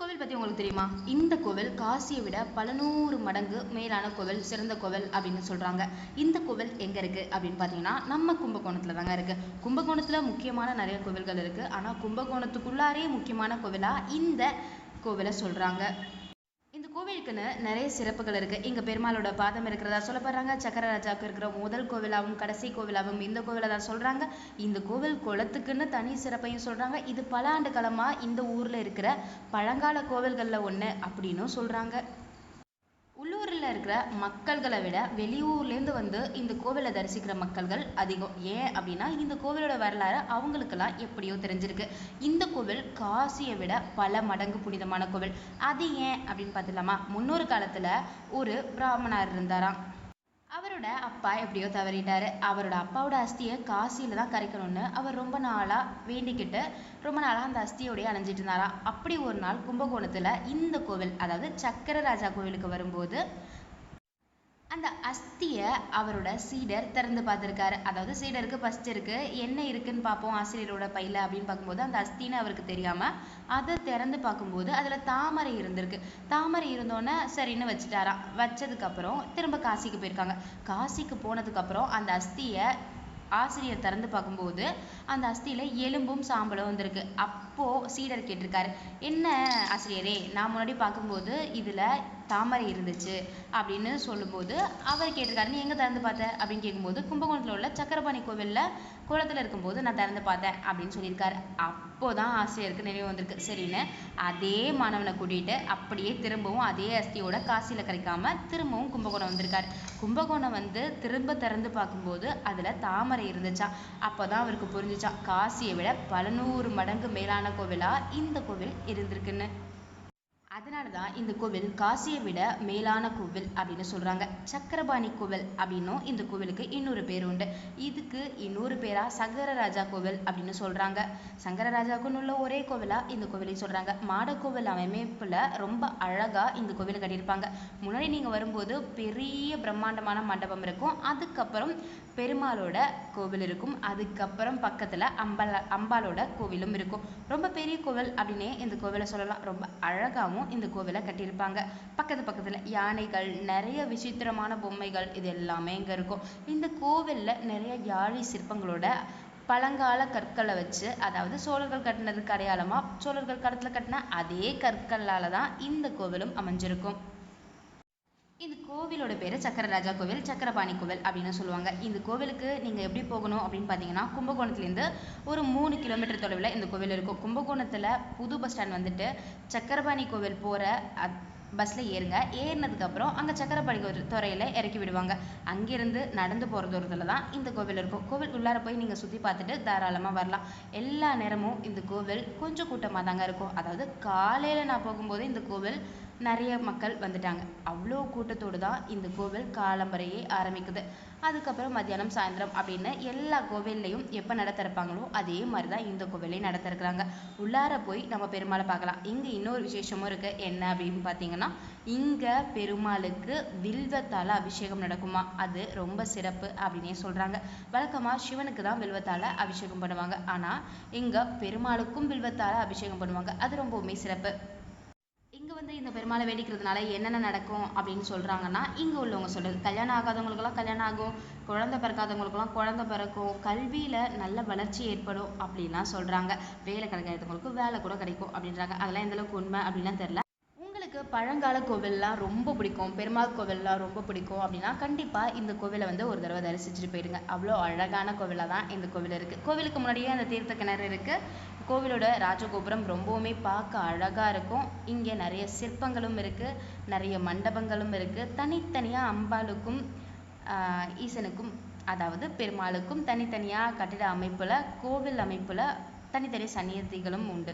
கோவில் பற்றி உங்களுக்கு தெரியுமா? இந்த கோவில் காசியை விட பல நூறு மடங்கு மேலான கோவில் சிறந்த கோவில் அப்படின்னு சொல்கிறாங்க இந்த கோவில் எங்கே இருக்குது அப்படின்னு பார்த்தீங்கன்னா நம்ம கும்பகோணத்தில் தாங்க இருக்குது கும்பகோணத்தில் முக்கியமான நிறைய கோவில்கள் இருக்குது ஆனால் கும்பகோணத்துக்குள்ளாரே முக்கியமான கோவிலாக இந்த கோவிலை சொல்கிறாங்க கோவிலுக்குன்னு நிறைய சிறப்புகள் இருக்குது இங்கே பெருமாளோட பாதம் இருக்கிறதா சொல்லப்படுறாங்க. சக்கரராஜாவுக்கு இருக்கிற முதல் கோவிலாகவும் கடைசி கோவிலாகவும் இந்த கோவிலை தான் சொல்கிறாங்க இந்த கோவில் குளத்துக்குன்னு தனி சிறப்பையும் சொல்கிறாங்க இது பல ஆண்டு காலமாக இந்த ஊரில் இருக்கிற பழங்கால கோவில்களில் ஒன்று அப்படின்னும் சொல்கிறாங்க இருக்கிற மக்கள்களை விட வெளியூர்லேருந்து வந்து இந்த கோவிலை தரிசிக்கிற மக்கள்கள் அதிகம். ஏன் அப்படின்னா இந்த கோவிலோட வரலாறு அவங்களுக்கெல்லாம் எப்படியோ தெரிஞ்சிருக்கு. இந்த கோவில் காசியை விட பல மடங்கு புனிதமான கோவில். அது ஏன் அப்படின்னு பார்த்துலாமா முன்னொரு காலத்தில் ஒரு பிராமணர் இருந்தாராம். அவரோட அப்பா எப்படியோ தவறிட்டாரு. அவரோட அப்பாவோட அஸ்தியை காசியில் தான் கரைக்கணும்னு அவர் ரொம்ப நாளாக வேண்டிக்கிட்டு ரொம்ப நாளாக அந்த அஸ்தியோடய அலைஞ்சிட்டு இருந்தாராம். அப்படி ஒரு நாள் கும்பகோணத்தில் இந்த கோவில் அதாவது சக்கரராஜா கோவிலுக்கு வரும்போது அந்த அஸ்தியை அவரோட சீடர் திறந்து பார்த்துருக்காரு. அதாவது சீடருக்கு ஃபர்ஸ்ட் இருக்கு. என்ன இருக்குன்னு பார்ப்போம் ஆசிரியரோட பையில அப்படின்னு பார்க்கும்போது அந்த அஸ்தின்னு அவருக்கு தெரியாம அதை திறந்து பார்க்கும்போது அதுல தாமரை இருந்திருக்கு. தாமரை இருந்தோன்னே சரின்னு வச்சுட்டாராம் வச்சதுக்கு அப்புறம் திரும்ப காசிக்கு போயிருக்காங்க. காசிக்கு போனதுக்கு அப்புறம் அந்த அஸ்தியை ஆசிரியர் திறந்து பார்க்கும்போது அந்த அஸ்தியில் எலும்பும் சாம்பலும் வந்திருக்கு. அப்போது சீடர் கேட்டிருக்காரு என்ன ஆசிரியரே நான் முன்னாடி பார்க்கும்போது இதில் தாமரை இருந்துச்சு அப்படின்னு சொல்லும்போது அவர் கேட்டிருக்காரு நீ எங்கே திறந்து பார்த்த? அப்படின்னு கேட்கும்போது கும்பகோணத்தில் உள்ள சக்கரபாணி கோவிலில் குளத்தில் இருக்கும்போது நான் திறந்து பார்த்தேன் அப்படின்னு சொல்லியிருக்காரு. அப்போதான் ஆசிரியருக்கு நினைவு வந்திருக்கு. சரின்னு அதே மாணவனை கூட்டிகிட்டு அப்படியே திரும்பவும் அதே அஸ்தியோட காசியில் கரைக்காம திரும்பவும் கும்பகோணம் வந்திருக்காரு. கும்பகோணம் வந்து திரும்ப திறந்து பார்க்கும்போது அதில் தாமரை இருந்துச்சா? அப்போதான் அவருக்கு புரிஞ்சிச்சா காசியை விட பல நூறு மடங்கு மேலான கோவிலாக இந்த கோவில் இருந்திருக்குன்னு. அதனால தான் இந்த கோவில் காசியை விட மேலான கோவில் அப்படின்னு சொல்கிறாங்க சக்கரபாணி கோவில் அப்படின்னும் இந்த கோவிலுக்கு இன்னொரு பேர் உண்டு. இதுக்கு இன்னொரு பேராக சங்கரராஜா கோவில் அப்படின்னு சொல்கிறாங்க சங்கரராஜாவுக்குன்னு உள்ள ஒரே கோவிலாக இந்த கோவிலை சொல்கிறாங்க மாடக்கோவில் கோவில் ரொம்ப அழகாக இந்த கோவில் கட்டியிருப்பாங்க. முன்னாடி நீங்கள் வரும்போது பெரிய பிரம்மாண்டமான மண்டபம் இருக்கும். அதுக்கப்புறம் பெருமாளோட கோவில் இருக்கும். அதுக்கப்புறம் பக்கத்தில் அம்பாள் அம்பாளோட கோவிலும் இருக்கும். ரொம்ப பெரிய கோவில் அப்படின்னே இந்த கோவிலை சொல்லலாம். ரொம்ப அழகாகவும் இந்த கோவிலை கட்டியிருப்பாங்க. பக்கத்து பக்கத்தில் யானைகள் நிறைய விசித்திரமான பொம்மைகள் இது எல்லாமே இங்கே இருக்கும். இந்த கோவிலில் நிறைய யாழி சிற்பங்களோட பழங்கால கற்களை வச்சு அதாவது சோழர்கள் கட்டினதுக்கு அடையாளமாக சோழர்கள் காலத்தில் கட்டின அதே கற்களால தான் இந்த கோவிலும் அமைஞ்சிருக்கும். கோவிலோட பேர் சக்கரராஜா கோவில் சக்கரபாணி கோவில் அப்படின்னு சொல்லுவாங்க. இந்த கோவிலுக்கு நீங்கள் எப்படி போகணும் அப்படின்னு பார்த்தீங்கன்னா கும்பகோணத்துலேருந்து ஒரு மூணு கிலோமீட்டர் தொலைவில் இந்த கோவில் இருக்கும். கும்பகோணத்தில் புது பஸ் ஸ்டாண்ட் வந்துட்டு சக்கரபாணி கோவில் போகிற பஸ்ஸில் ஏறுங்க. ஏறினதுக்கப்புறம் அங்கே சக்கரபாணி கோவில் துறையில் இறக்கி விடுவாங்க. அங்கேருந்து நடந்து போகிற தூரத்தில் தான் இந்த கோவில் இருக்கும். கோவில் உள்ளார போய் நீங்கள் சுற்றி பார்த்துட்டு தாராளமாக வரலாம். எல்லா நேரமும் இந்த கோவில் கொஞ்சம் கூட்டமாக தாங்க இருக்கும். அதாவது காலையில் நான் போகும்போது இந்த கோவில் நிறைய மக்கள் வந்துட்டாங்க. அவ்வளோ கூட்டத்தோடு தான் இந்த கோவில் காலம்பரையே ஆரம்பிக்குது. அதுக்கப்புறம் மத்தியானம் சாயந்தரம் அப்படின்னு எல்லா கோவில்லையும் எப்போ நட திறப்பாங்களோ அதே மாதிரி தான் இந்த கோவிலையும் நட திறக்கிறாங்க உள்ளார போய் நம்ம பெருமாளை பார்க்கலாம். இங்கே இன்னொரு விசேஷமும் இருக்குது என்ன அப்படின்னு பார்த்தீங்கன்னா இங்கே பெருமாளுக்கு வில்வத்தால் அபிஷேகம் நடக்குமா? அது ரொம்ப சிறப்பு அப்படின்னே சொல்கிறாங்க வழக்கமாக சிவனுக்கு தான் வில்வத்தால் அபிஷேகம் பண்ணுவாங்க. ஆனால் இங்கே பெருமாளுக்கும் வில்வத்தால் அபிஷேகம் பண்ணுவாங்க. அது ரொம்பவுமே சிறப்பு. இங்கே வந்து இந்த பெருமாளை வேண்டிக்கிறதுனால என்னென்ன நடக்கும் அப்படின்னு சொல்கிறாங்கன்னா இங்கே உள்ளவங்க சொல்கிறது கல்யாணம் ஆகாதவங்களுக்கெல்லாம் கல்யாணம் ஆகும் குழந்தை பிறக்காதவங்களுக்கெல்லாம் குழந்தை பிறக்கும் கல்வியில் நல்ல வளர்ச்சி ஏற்படும் அப்படின்லாம் சொல்கிறாங்க வேலை கிடைக்காதவங்களுக்கு வேலை கூட கிடைக்கும் அப்படின்றாங்க. அதெல்லாம் எந்தளவுக்கு உண்மை அப்படின்லாம் தெரில உங்களுக்கு பழங்கால கோவில்லாம் ரொம்ப பிடிக்கும் பெருமாள் கோவில்லாம் ரொம்ப பிடிக்கும் அப்படின்னா கண்டிப்பாக இந்த கோவிலை வந்து ஒரு தடவை தரிசிச்சுட்டு போயிடுங்க. அவ்வளோ அழகான கோவிலாக தான் இந்த கோவில் இருக்குது கோவிலுக்கு முன்னாடியே அந்த தீர்த்த கிணறு இருக்குது கோவிலோட ராஜகோபுரம் ரொம்பவுமே பார்க்க அழகாக இருக்கும். இங்கே நிறைய சிற்பங்களும் இருக்குது நிறைய மண்டபங்களும் இருக்குது தனித்தனியாக அம்பாளுக்கும் ஈசனுக்கும் அதாவது பெருமாளுக்கும் தனித்தனியாக கட்டிட அமைப்பில் கோவில் அமைப்பில் தனித்தனி சன்னியதிகளும் உண்டு.